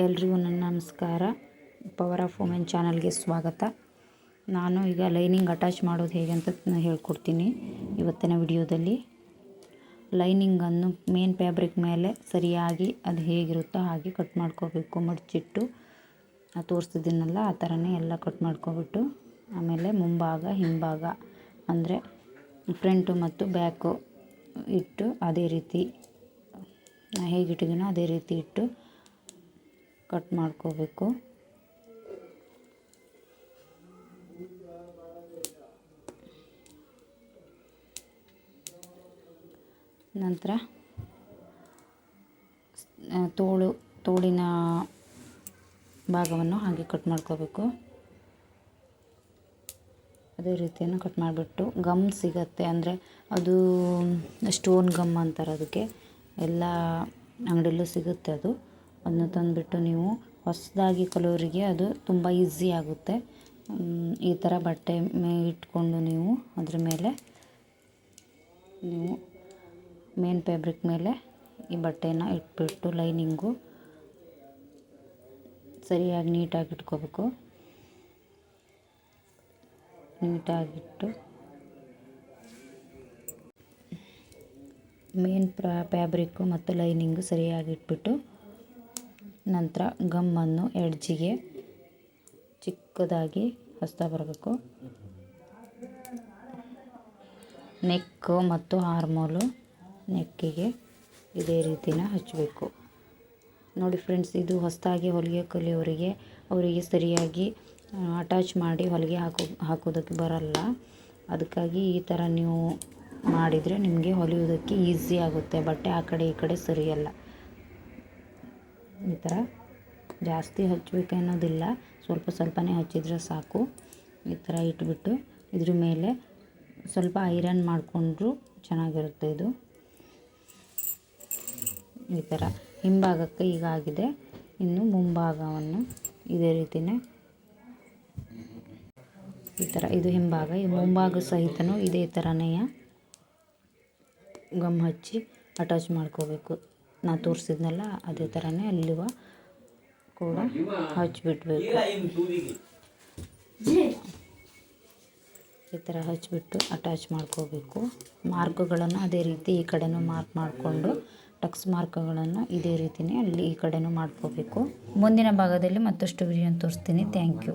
ಎಲ್ರಿಗೂ ನನ್ನ ನಮಸ್ಕಾರ. ಪವರ್ ಆಫ್ ವುಮೆನ್ ಚಾನಲ್ಗೆ ಸ್ವಾಗತ. ನಾನು ಈಗ ಲೈನಿಂಗ್ ಅಟ್ಯಾಚ್ ಮಾಡೋದು ಹೇಗೆ ಅಂತ ಹೇಳ್ಕೊಡ್ತೀನಿ ಇವತ್ತಿನ ವಿಡಿಯೋದಲ್ಲಿ. ಲೈನಿಂಗನ್ನು ಮೇನ್ ಫ್ಯಾಬ್ರಿಕ್ ಮೇಲೆ ಸರಿಯಾಗಿ ಅದು ಹೇಗಿರುತ್ತೋ ಹಾಗೆ ಕಟ್ ಮಾಡ್ಕೋಬೇಕು. ಮಡಚಿಟ್ಟು ತೋರಿಸ್ತಿದ್ದೀನಲ್ಲ ಆ ಥರನೇ ಎಲ್ಲ ಕಟ್ ಮಾಡ್ಕೊಬಿಟ್ಟು ಆಮೇಲೆ ಮುಂಭಾಗ, ಹಿಂಭಾಗ ಅಂದರೆ ಫ್ರಂಟು ಮತ್ತು ಬ್ಯಾಕು ಇಟ್ಟು ಅದೇ ರೀತಿ ಹೇಗಿಟ್ಟಿದ್ದೀನೋ ಅದೇ ರೀತಿ ಇಟ್ಟು ಕಟ್ ಮಾಡ್ಕೋಬೇಕು. ನಂತರ ತೋಳು, ತೋಳಿನ ಭಾಗವನ್ನು ಹಾಗೆ ಕಟ್ ಮಾಡ್ಕೋಬೇಕು. ಅದೇ ರೀತಿಯನ್ನು ಕಟ್ ಮಾಡಿಬಿಟ್ಟು ಗಮ್ ಸಿಗತ್ತೆ ಅಂದರೆ ಅದು ಸ್ಟೋನ್ ಗಮ್ ಅಂತಾರೆ ಅದಕ್ಕೆ ಎಲ್ಲ ಅಂಗಡಿಯಲ್ಲೂ ಸಿಗುತ್ತೆ ಅದು. ಅದನ್ನ ತಂದುಬಿಟ್ಟು ನೀವು ಹೊಸದಾಗಿ ಕಲೋರಿಗೆ ಅದು ತುಂಬ ಈಸಿ ಆಗುತ್ತೆ. ಈ ಥರ ಬಟ್ಟೆ ಮೇ ಇಟ್ಕೊಂಡು ನೀವು ಅದ್ರ ಮೇಲೆ ನೀವು ಮೇನ್ ಫ್ಯಾಬ್ರಿಕ್ ಮೇಲೆ ಈ ಬಟ್ಟೆನ ಇಟ್ಬಿಟ್ಟು ಲೈನಿಂಗು ಸರಿಯಾಗಿ ನೀಟಾಗಿ ಇಟ್ಕೋಬೇಕು. ನೀಟಾಗಿಟ್ಟು ಮೇನ್ ಪ್ರಾ ಫ್ಯಾಬ್ರಿಕ್ಕು ಮತ್ತು ಲೈನಿಂಗು ಸರಿಯಾಗಿ ಇಟ್ಬಿಟ್ಟು ನಂತರ ಗಮ್ಮನ್ನು ಎಡ್ಜಿಗೆ ಚಿಕ್ಕದಾಗಿ ಹಚ್ತಾ ಬರಬೇಕು. ನೆಕ್ಕು ಮತ್ತು ಹಾರ್ಮೋಲು ನೆಕ್ಕಿಗೆ ಇದೇ ರೀತಿನ ಹಚ್ಚಬೇಕು. ನೋಡಿ ಫ್ರೆಂಡ್ಸ್, ಇದು ಹೊಸದಾಗಿ ಹೊಲಿಗೆ ಕಲಿಯೋರಿಗೆ, ಅವರಿಗೆ ಸರಿಯಾಗಿ ಅಟ್ಯಾಚ್ ಮಾಡಿ ಹೊಲಿಗೆ ಹಾಕೋ ಹಾಕೋದಕ್ಕೆ ಬರಲ್ಲ. ಅದಕ್ಕಾಗಿ ಈ ಥರ ನೀವು ಮಾಡಿದರೆ ನಿಮಗೆ ಹೊಲಿಯೋದಕ್ಕೆ ಈಸಿ ಆಗುತ್ತೆ. ಬಟ್ಟೆ ಆ ಕಡೆ ಈ ಕಡೆ ಸರಿಯಲ್ಲ. ಈ ಥರ ಜಾಸ್ತಿ ಹಚ್ಚಬೇಕು ಅನ್ನೋದಿಲ್ಲ. ಸ್ವಲ್ಪ ಸ್ವಲ್ಪನೇ ಹಚ್ಚಿದರೆ ಸಾಕು. ಈ ಥರ ಇಟ್ಬಿಟ್ಟು ಇದ್ರ ಮೇಲೆ ಸ್ವಲ್ಪ ಐರನ್ ಮಾಡಿಕೊಂಡ್ರು ಚೆನ್ನಾಗಿರುತ್ತೆ ಇದು. ಈ ಥರ ಹಿಂಭಾಗಕ್ಕೆ ಈಗ ಆಗಿದೆ. ಇನ್ನು ಮುಂಭಾಗವನ್ನು ಇದೇ ರೀತಿಯೇ ಈ ಥರ ಇದು ಹಿಂಭಾಗ, ಈ ಮುಂಭಾಗ ಸಹಿತನೂ ಇದೇ ಥರನೇ ಗಮ್ ಹಚ್ಚಿ ಅಟ್ಯಾಚ್ ಮಾಡ್ಕೋಬೇಕು. ನಾ ತೋರಿಸಿದ್ನಲ್ಲ, ಅದೇ ಥರನೇ ಅಲ್ಲಿವ ಕೂಡ ಹಚ್ಚಿಬಿಡ್ಬೇಕು ಈ ಥರ ಹಚ್ಚಿಬಿಟ್ಟು ಅಟ್ಯಾಚ್ ಮಾಡ್ಕೋಬೇಕು. ಮಾರ್ಕ್ಗಳನ್ನು ಅದೇ ರೀತಿ ಈ ಕಡೆನೂ ಮಾರ್ಕ್ ಮಾಡಿಕೊಂಡು ಟಕ್ಸ್ ಮಾರ್ಕ್ಗಳನ್ನು ಇದೇ ರೀತಿಯೇ ಅಲ್ಲಿ ಈ ಕಡೆನೂ ಮಾಡ್ಕೋಬೇಕು. ಮುಂದಿನ ಭಾಗದಲ್ಲಿ ಮತ್ತಷ್ಟು ವಿಡಿಯೋ ತೋರಿಸ್ತೀನಿ. Thank you